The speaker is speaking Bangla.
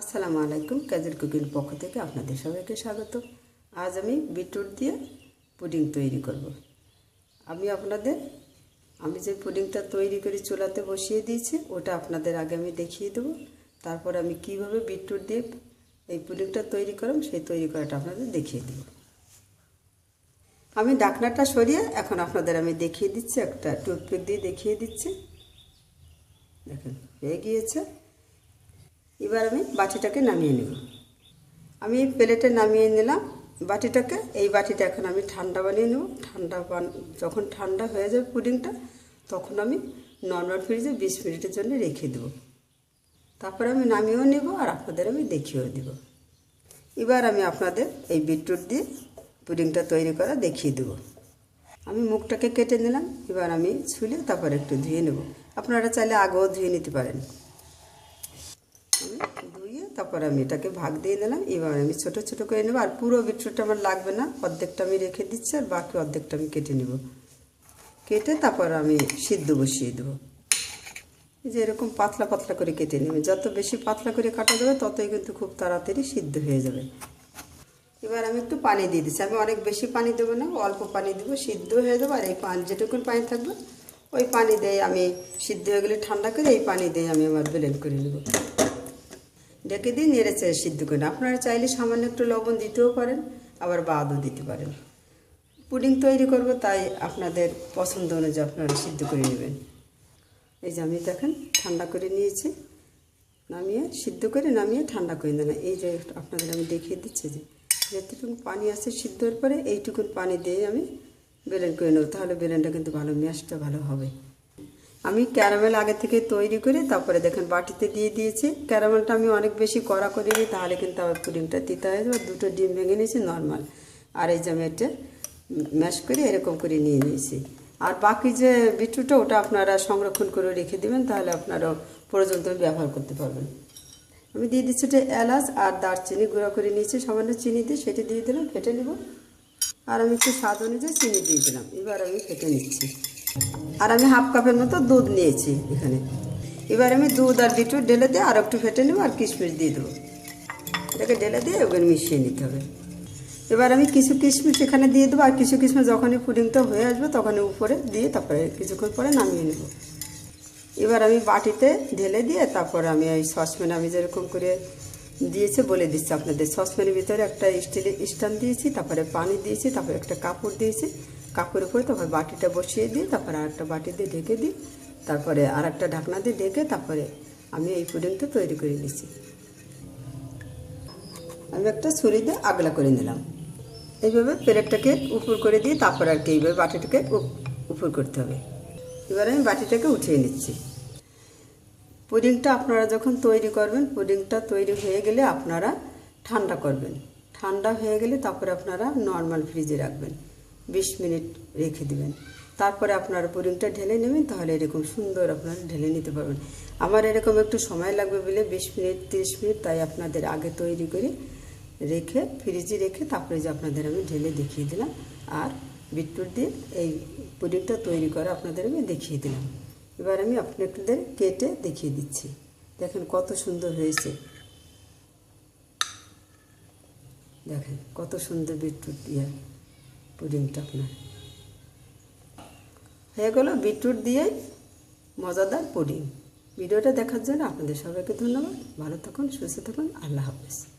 আসসালামু আলাইকুম, কাজের কুকিং পক্ষ থেকে আপনাদের সবাইকে স্বাগত। আজ আমি বিটরুট দিয়ে পুডিং তৈরি করব। আমি আপনাদের, আমি যে পুডিংটা তৈরি করে চুলাতে বসিয়ে দিয়েছি, ওটা আপনাদের আগে আমি দেখিয়ে দেবো। তারপর আমি কীভাবে বিটরুট দিয়ে এই পুডিংটা তৈরি করব সেই তৈরি করাটা আপনাদের দেখিয়ে দেবো। আমি ডাকনাটা সরিয়ে এখন আপনাদের আমি দেখিয়ে দিচ্ছি, একটা টুথপিক দিয়ে দেখিয়ে দিচ্ছি। দেখেন, হয়ে গিয়েছে। এবার আমি বাটিটাকে নামিয়ে নেব। আমি প্লেটে নামিয়ে নিলাম বাটিটাকে, এই বাটিটা এখন আমি ঠান্ডা বানিয়ে নেব। ঠান্ডা বান, যখন ঠান্ডা হয়ে যাবে পুডিংটা, তখন আমি নর্মাল ফ্রিজে বিশ মিনিটের জন্য রেখে দেবো। তারপরে আমি নামিয়েও নেব আর আপনাদের আমি দেখিয়েও দেব। এবার আমি আপনাদের এই বিটরুট দিয়ে পুডিংটা তৈরি করা দেখিয়ে দেবো। আমি মুখটাকে কেটে নিলাম, এবার আমি ছুলে তারপর একটু ধুয়ে নেব। আপনারা চাইলে আগেও ধুয়ে নিতে পারেন। ধুয়ে তারপর আমি এটাকে ভাগ দিয়ে দিলাম এবার আমি ছোট ছোট করে নেব আর পুরো বিটরুটটা আমার লাগবে না। অর্ধেকটা আমি রেখে দিচ্ছি আর বাকি অর্ধেকটা আমি কেটে নেব। কেটে তারপর আমি সিদ্ধ বসিয়ে দেবো। যে এরকম পাতলা পাতলা করে কেটে নেবে। যত বেশি পাতলা করে কাটা যাবে, ততই কিন্তু খুব তাড়াতাড়ি সিদ্ধ হয়ে যাবে। এবার আমি একটু পানি দিয়ে দিচ্ছি। আমি অনেক বেশি পানি দেবো না, অল্প পানি দেবো, সিদ্ধ হয়ে যাব। আর এই পানি, যেটুকুন পানি থাকবে, ওই পানি দিয়ে আমি সিদ্ধ হয়ে গেলে ঠান্ডা করে এই পানি দিয়ে আমি আমার ব্লেন্ড করে নেব। ডেকে দিয়ে নেড়ে চেড়ে সিদ্ধ করেন আপনারা চাইলে সামান্য একটু লবণ দিতেও পারেন, আবার বাদও দিতে পারেন। পুডিং তৈরি করব, তাই আপনাদের পছন্দ অনুযায়ী আপনারা সিদ্ধ করে নেবেন। এই যে আমি দেখেন, ঠান্ডা করে নিয়েছি। নামিয়ে, সিদ্ধ করে নামিয়ে ঠান্ডা করে দেন এই যে আপনাদের আমি দেখিয়ে দিচ্ছি যে যেটুকু পানি আছে সিদ্ধর পরে, এইটুকুন পানি দিয়ে আমি বেলেন করে নেব। তাহলে বেলেনটা কিন্তু ভালো, ম্যাশটা ভালো হবে। আমি ক্যারামেল আগে থেকে তৈরি করে তারপরে দেখেন বাটিতে দিয়ে দিয়েছি। ক্যারামেলটা আমি অনেক বেশি কড়া করে নিই, তাহলে কিন্তু আবার পুডিংটা দিতে হয়ে। যাবে দুটো ডিম ভেঙে নিয়েছি, নর্মাল। আর এই যে আমি এটা ম্যাশ করে এরকম করে নিয়ে নিয়েছি। আর বাকি যে বিটুটা ওটা আপনারা সংরক্ষণ করে রেখে দেবেন, তাহলে আপনারাও পর্যন্ত ব্যবহার করতে পারবেন। আমি দিয়ে দিচ্ছি এটা এলাচ আর দারচিনি গুঁড়ো করে নিয়েছি, সামান্য চিনি দিয়ে সেটা দিয়ে দিলাম, ফেটে নেব। আর আমি একটু স্বাদ অনুযায়ী চিনি দিয়ে দিলাম। এবার আমি ফেটে নিচ্ছি। আর আমি হাফ কাপের মতো দুধ নিয়েছি এখানে। এবার আমি দুধ আর বিটরুট ঢেলে দিয়ে আর একটু ফেটে নেব আর কিশমিশ দিয়ে দেবো। এটাকে ঢেলে দিয়ে ওখানে মিশিয়ে নিতে হবে। এবার আমি কিছু কিশমিশ এখানে দিয়ে দেবো আর কিছু কিশমিশ যখনই পুডিংটা হয়ে আসবে তখনই উপরে দিয়ে তারপরে কিছুক্ষণ পরে নামিয়ে নেব। এবার আমি বাটিতে ঢেলে দিয়ে তারপরে আমি ওই সসপ্যানে আমি যেরকম করে দিয়েছে, বলে দিচ্ছি আপনাদের সসপ্যানের ভিতরে একটা স্টিলের স্ট্যান্ড দিয়েছি, তারপরে পানি দিয়েছি, তারপরে একটা কাপড় দিয়েছি। কাপড়ের উপরে তারপর বাটিটা বসিয়ে দিয়ে, তারপরে আর একটা বাটি দিয়ে ঢেকে দিই। তারপরে আর একটা ঢাকনা দিয়ে ঢেকে তারপরে আমি এই পুডিংটা তৈরি করে নিচ্ছি আমি একটা ছুরি দিয়ে আগলা করে নিলাম। এইভাবে প্লেটটাকে উপর করে দিয়ে তারপর আর কি এইভাবে বাটিটাকে উপর করতে হবে। এবার আমি বাটিটাকে উঠিয়ে নিচ্ছি। পুডিংটা আপনারা যখন তৈরি করবেন, পুডিংটা তৈরি হয়ে গেলে আপনারা ঠান্ডা করবেন। ঠান্ডা হয়ে গেলে তারপরে আপনারা নর্মাল ফ্রিজে রাখবেন। বিশ মিনিট রেখে দিবেন। তারপরে আপনারা পুডিংটা ঢেলে নেবেন, তাহলে এরকম সুন্দর আপনারা ঢেলে নিতে পারবেন। আমার এরকম একটু সময় লাগবে বলে বিশ মিনিট, তিরিশ মিনিট তাই আপনাদের আগে তৈরি করে রেখে, ফ্রিজে রেখে তারপরে যে আপনাদের আমি ঢেলে দেখিয়ে দিলাম। আর বিটরুট দিয়ে এই পুডিংটা তৈরি করে আপনাদের আমি দেখিয়ে দিলাম। এবার আমি আপনাদের কেটে দেখিয়ে দিচ্ছি। দেখেন কত সুন্দর হয়েছে। দেখেন কত সুন্দর বিটরুট দিয়ে পুডিংটা আপনার। হয়ে গেল বিটরুট দিয়ে মজাদার পুডিং। ভিডিওটা দেখার জন্য আপনাদের সবাইকে ধন্যবাদ। ভালো থাকুন, সুস্থ থাকুন। আল্লাহ হাফেজ।